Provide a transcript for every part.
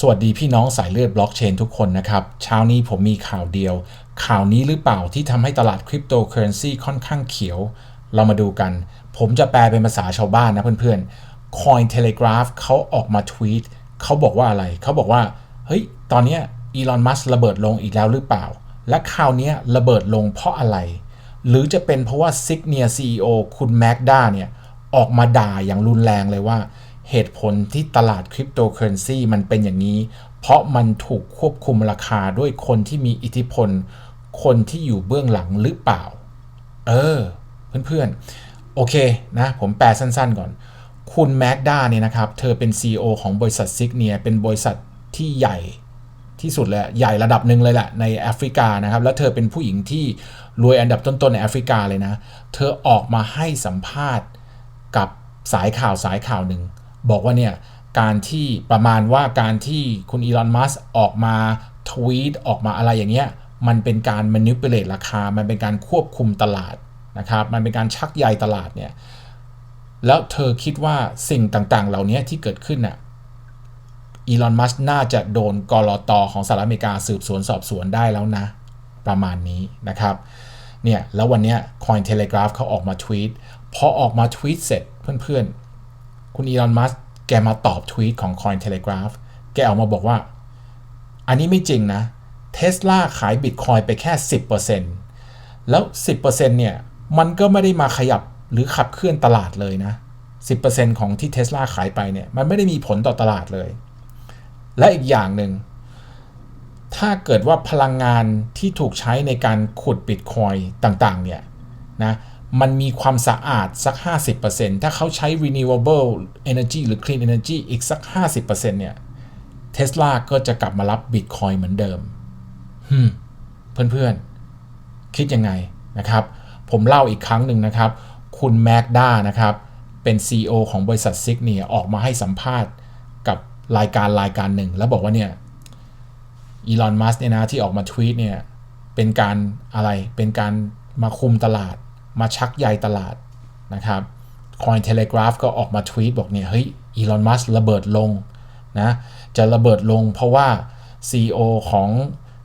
สวัสดีพี่น้องสายเลือดบล็อกเชนทุกคนนะครับ เช้านี้ผมมีข่าวเดียว ข่าวนี้หรือเปล่าที่ทำให้ตลาดคริปโตเคอเรนซีค่อนข้างเขียว เรามาดูกัน ผมจะแปลเป็นภาษาชาวบ้านนะเพื่อนๆ Coin Telegraph เขาออกมาทวีตเขาบอกว่าอะไรเขาบอกว่า เฮ้ย ตอนนี้อีลอนมัสระเบิดลงอีกแล้วหรือเปล่า และข่าวนี้ระเบิดลงเพราะอะไร หรือจะเป็นเพราะว่าซิกเนียซีอคุณแม็กด้าเนี่ยออกมาด่าอย่างรุนแรงเลยว่า เหตุผลที่ตลาดคริปโตเคอเรนซีมันเป็นอย่างนี้ เพราะมันถูกควบคุมราคาด้วยคนที่มีอิทธิพล คนที่อยู่เบื้องหลังหรือเปล่า เออ เพื่อนๆ โอเคนะ ผมแปลสั้นๆก่อน คุณแม็กด้าเนี่ยนะครับ เธอเป็น CEO ของบริษัทซิกเนียเป็นบริษัทที่ใหญ่ที่สุดเลยใหญ่ระดับหนึ่งเลยแหละในแอฟริกานะครับ แล้วเธอเป็นผู้หญิงที่รวยอันดับต้น ๆ ในแอฟริกาเลยนะ เธอออกมาให้สัมภาษณ์กับสายข่าวสายข่าวหนึ่ง บอกว่าเนี่ยการที่ประมาณว่าการที่คุณอีลอนมัสออกมาทวีตออกมาอะไรอย่างเงี้ยมันเป็นการ manipulate ราคา มันเป็นการควบคุมตลาดนะครับมันเป็นการชักใยตลาดเนี่ยแล้วเธอคิดว่าสิ่งต่างๆ เหล่านี้ที่เกิดขึ้นน่ะอีลอนมัสน่าจะโดนกรอตอของสหรัฐอเมริกาสืบสวนสอบสวนได้แล้วนะ ประมาณนี้นะครับเนี่ยแล้ววันเนี้ย Coin Telegraph เขาออกมาทวีตพอออกมาทวีตเสร็จเพื่อนๆ คุณอีลอนมัสแกมาตอบทวีตของ Coin Telegraph แกออกมาบอกว่า อันนี้ไม่จริงนะเทสลาขายบิตคอยไปแค่ 10%แล้ว 10%เนี่ย มันก็ไม่ได้มาขยับหรือขับเคลื่อนตลาดเลยนะ 10%ของที่เทสลาขายไปเนี่ย มันไม่ได้มีผลต่อตลาดเลย และอีกอย่างหนึ่ง ถ้าเกิดว่าพลังงานที่ถูกใช้ในการขุดบิตคอยต่างๆ เนี่ยนะ มันมีความสะอาดสัก 50%ถ้าเขาใช้ renewable energy หรือ clean energy อีกสัก 50%เนี่ยเทสลาก็จะกลับมารับบิตคอยเหมือนเดิมเพื่อนๆ คิดยังไงนะครับ ผมเล่าอีกครั้งหนึ่งนะครับ คุณแม็กด้านะครับ เป็น CEO ของบริษัทซิกเนียออกมาให้สัมภาษณ์กับรายการรายการหนึ่ง แล้วบอกว่าเนี่ยอีลอน มัสเนี่ยนะที่ออกมาทวีตเนี่ย เป็นการอะไร เป็นการมาคุมตลาด มาชักใยตลาดนะครับ Coin Telegraph ก็ออกมาทวีตบอกเนี่ยเฮ้ยอีลอนมัสระเบิดลงนะจะระเบิดลงเพราะว่า CEO ของ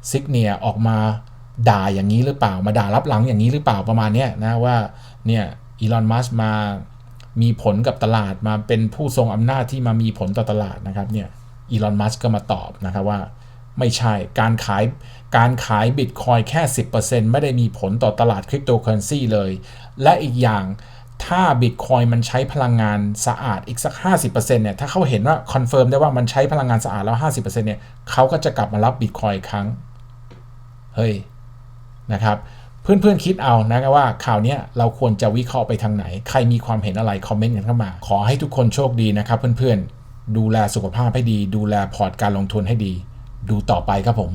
ซิกเนียออกมาด่าอย่างนี้หรือเปล่ามาด่ารับหลังอย่างนี้หรือเปล่าประมาณนี้นะว่าเนี่ยอีลอนมัสมามีผลกับตลาดมาเป็นผู้ทรงอำนาจที่มามีผลต่อตลาดนะครับเนี่ยอีลอนมัสก็มาตอบนะครับว่า ไม่ใช่การขายการขายบิตคอยแค่ 10%ไม่ได้มีผลต่อตลาดคริปโตเคอเรนซีเลย และอีกอย่างถ้าบิตคอยมันใช้พลังงานสะอาดอีกสัก 50%เนี่ยถ้าเขาเห็นว่าคอนเฟิร์มได้ว่ามันใช้พลังงานสะอาดแล้ว 50%เนี่ยเขาก็จะกลับมารับบิตคอยอีกครั้ง เฮ้ย นะครับ เพื่อนๆคิดเอานะว่าข่าวนี้เราควรจะวิเคราะห์ไปทางไหน ใครมีความเห็นอะไร คอมเมนต์กันเข้ามา ขอให้ทุกคนโชคดีนะครับเพื่อนๆ ดูแลสุขภาพให้ดี ดูแลพอร์ตการลงทุนให้ดี ดูต่อไปครับผม